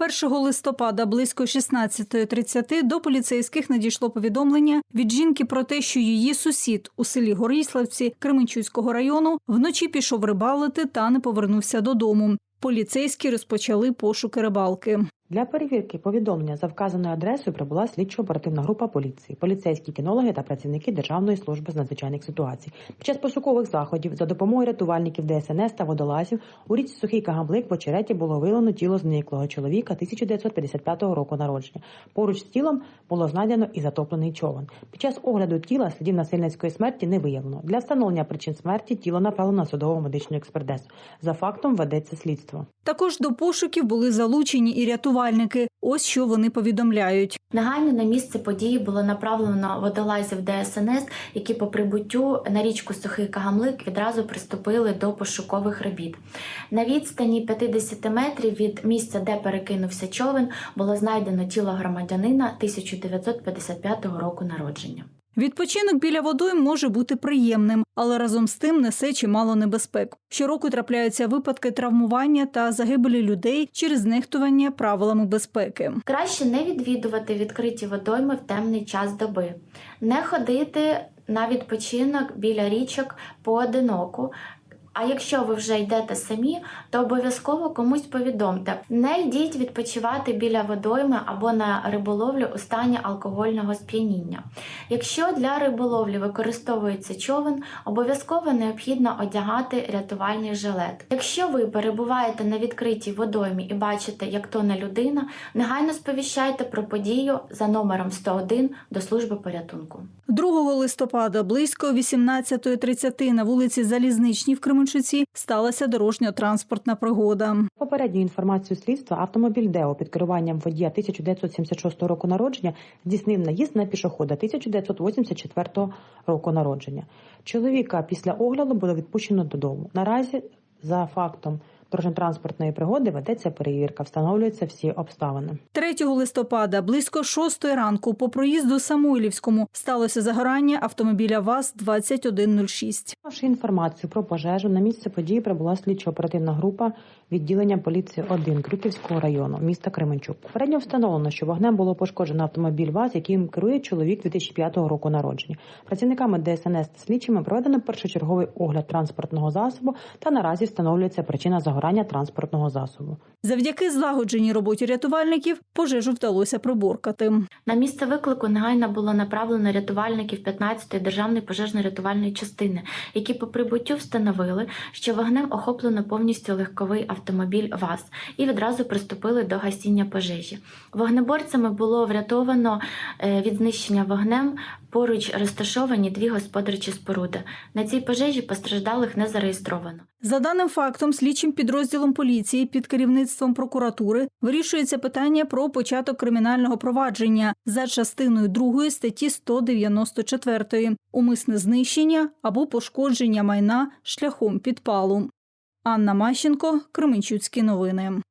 1 листопада близько 16.30 до поліцейських надійшло повідомлення від жінки про те, що її сусід у селі Горіславці Кременчуцького району вночі пішов рибалити та не повернувся додому. Поліцейські розпочали пошуки рибалки. Для перевірки повідомлення за вказаною адресою прибула слідчо-оперативна група поліції, поліцейські кінологи та працівники Державної служби з надзвичайних ситуацій. Під час пошукових заходів за допомогою рятувальників ДСНС та водолазів у річці Сухий Кагаблик в очереті було виявлено тіло зниклого чоловіка 1955 року народження. Поруч з тілом було знайдено і затоплений човен. Під час огляду тіла слідів насильницької смерті не виявлено. Для встановлення причин смерті тіло направлено на судово медичну експертизу. За фактом ведеться слідство. Також до пошуків були залучені і рятувальники. Ось що вони повідомляють. Негайно на місце події було направлено водолазів ДСНС, які по прибуттю на річку Сухий Кагамлик відразу приступили до пошукових робіт. На відстані 50 метрів від місця, де перекинувся човен, було знайдено тіло громадянина 1955 року народження. Відпочинок біля водойм може бути приємним, але разом з тим несе чимало небезпек. Щороку трапляються випадки травмування та загибелі людей через нехтування правилами безпеки. Краще не відвідувати відкриті водойми в темний час доби, не ходити на відпочинок біля річок поодиноку. А якщо ви вже йдете самі, то обов'язково комусь повідомте. Не йдіть відпочивати біля водойми або на риболовлю у стані алкогольного сп'яніння. Якщо для риболовлі використовується човен, обов'язково необхідно одягати рятувальний жилет. Якщо ви перебуваєте на відкритій водоймі і бачите, як тоне людина, негайно сповіщайте про подію за номером 101 до служби порятунку. 2 листопада близько 18.30 на вулиці Залізничній в Кременчуці сталася дорожньо-транспортна пригода. Попередню інформацію слідства автомобіль Део під керуванням водія 1976 року народження здійснив наїзд на пішохода 1984 року народження. Чоловіка після огляду було відпущено додому. Наразі за фактом дорожньо-транспортної пригоди ведеться перевірка, встановлюються всі обставини. 3 листопада близько 6 ранку по проїзду Самойлівському сталося загорання автомобіля ВАЗ-2106. Мавши інформацію про пожежу, на місце події прибула слідчо-оперативна група відділення поліції 1 Крюківського району міста Кременчук. Попередньо встановлено, що вогнем було пошкоджено автомобіль ВАЗ, яким керує чоловік 2005 року народження. Працівниками ДСНС та слідчими проведено першочерговий огляд транспортного засобу та наразі встановлюється причина загорання транспортного засобу. Завдяки злагодженій роботі рятувальників пожежу вдалося приборкати. На місце виклику негайно було направлено рятувальників 15-ї державної пожежно-рятувальної частини, які по прибуттю встановили, що вогнем охоплено повністю легковий автомобіль ВАЗ і відразу приступили до гасіння пожежі. Вогнеборцями було врятовано е, від знищення вогнем поруч розташовані дві господарчі споруди. На цій пожежі постраждалих не зареєстровано. За даним фактом, слідчим підрозділом поліції під керівництвом прокуратури вирішується питання про початок кримінального провадження за частиною 2 статті 194 умисне знищення або пошкодження майна шляхом підпалу. Анна Мащенко, Кременчуцькі новини.